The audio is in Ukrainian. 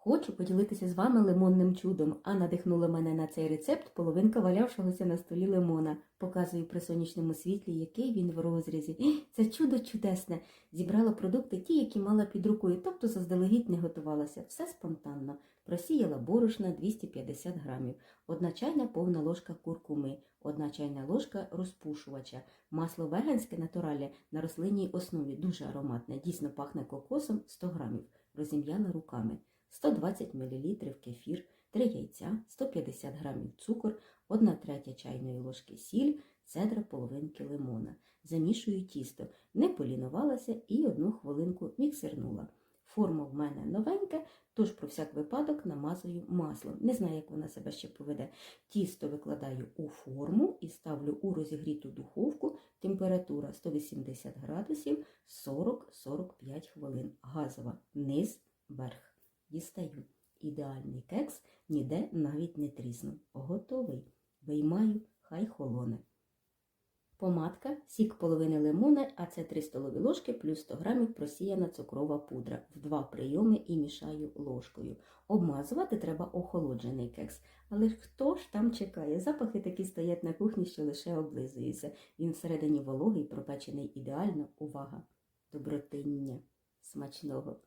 Хочу поділитися з вами лимонним чудом, а надихнула мене на цей рецепт половинка валявшогося на столі лимона. Показую при сонячному світлі, який він в розрізі. Це чудо чудесне. Зібрала продукти ті, які мала під рукою, тобто заздалегідь не готувалася. Все спонтанно. Просіяла борошна 250 грамів, одна чайна повна ложка куркуми, одна чайна ложка розпушувача, масло веганське натуральне на рослинній основі, дуже ароматне, дійсно пахне кокосом 100 грамів. Розім'яла руками. 120 мл кефір, 3 яйця, 150 г цукор, 1 третя чайної ложки сіль, цедра половинки лимона. Замішую тісто, не полінувалася і одну хвилинку міксернула. Форма в мене новенька, тож про всяк випадок намазую маслом. Не знаю, як вона себе ще поведе. Тісто викладаю у форму і ставлю у розігріту духовку. Температура 180 градусів 40-45 хвилин. Газова низ, верх. Дістаю. Ідеальний кекс ніде навіть не тріснув. Готовий. Виймаю, хай холоне. Помадка, сік половини лимона, а це 3 столові ложки плюс 100 грамів просіяна цукрова пудра. В два прийоми і мішаю ложкою. Обмазувати треба охолоджений кекс. Але хто ж там чекає? Запахи такі стоять на кухні, що лише облизуються. Він всередині вологий, пропечений ідеально. Увага! Добротиння. Смачного!